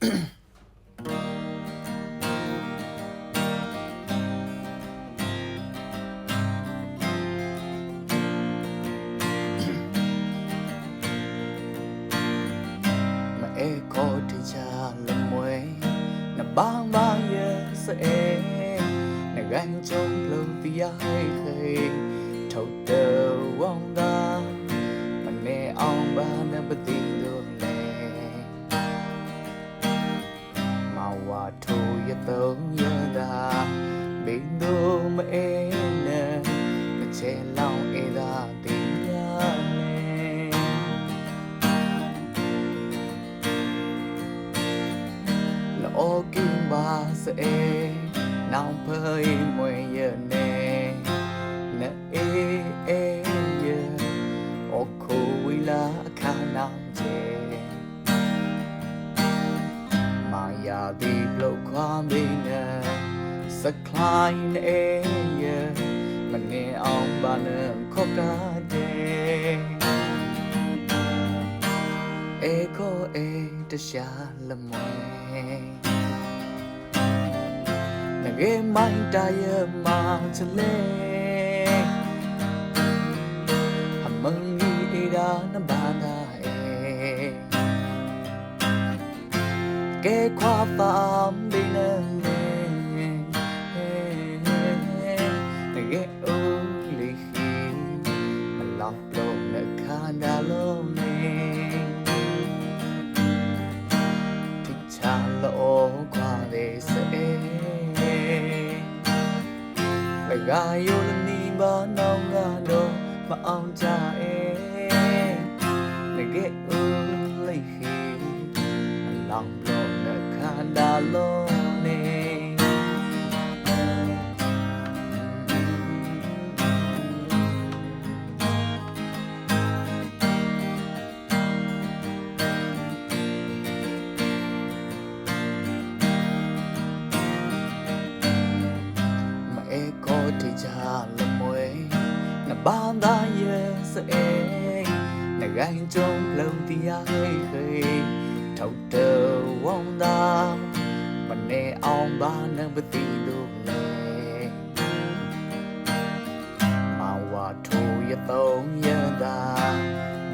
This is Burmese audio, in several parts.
မအေခေါ်တီချာလမွေနဘောင်ပါ ထိုရတော့ရတာဘင်းတို့မအေနဲ့မချေလောင်အေးသာတရားနဲ့လောကင်းပါစေနောင်ဖေးမွေရနေနဲ့အေးအေးရအခုဝီလာအခါနောင် ရာသီဘလောက်ခွာမိနေစကလိုင်းအေယမနေအောင်ပါနဲ့ခေါ်ကားတဲ့အေကိုအေတရှာလမွေငရေမိုင်းတရမောင်ချလေအမငီအေရာနဘာ ကဲခွာပါမင်းနဲ့တကယ်ဦးလေးခင်းမလောက်လို့လက်ခါနာလို့မင်းတိချာလို့ခွာလေးစေလကယုန်နီဘာနောင်ကတော့မအောင်ကြဲတကယ်ဦးလေးခင်းမလောက် တိချာလမွေနဘာသာရဲ့စေနဂိုင်းကြုံလုံးတရားဟေးဟေးထောက်တော်ဝေါင်းသာမ နေအောင်ဘာနံပတိလို့လေမဝါထိုရတော့ရတာ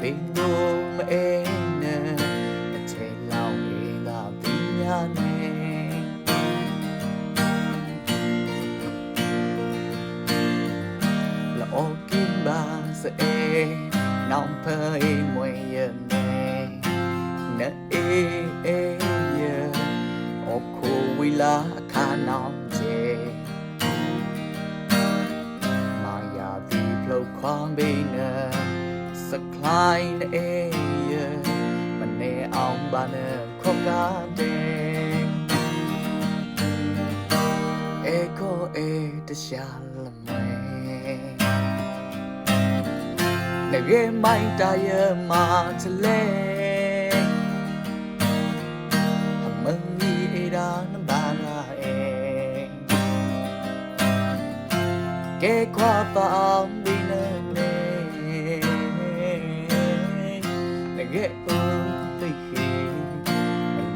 ဘင်းတို့မအေနဲ့အချိန်လောက်အေးလာပြီးညာနေ là ô kim ba sẽ nong phơi mùi giờ nè nè ê ê giờ ô khu quy la kha nong chê mà ya vì flow khoang bê nè sắc khai nè ê giờ mà nè ông ba nè khó ca đê ê cô ê ta xa là mẹ ငရေမိုင်းတရမှာ 给夸宝你呢呢，那个乌对黑，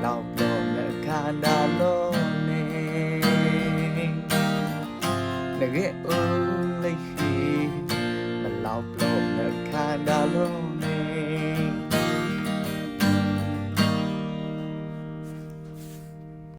老婆那看那罗呢，那个乌对黑，老婆那看那罗。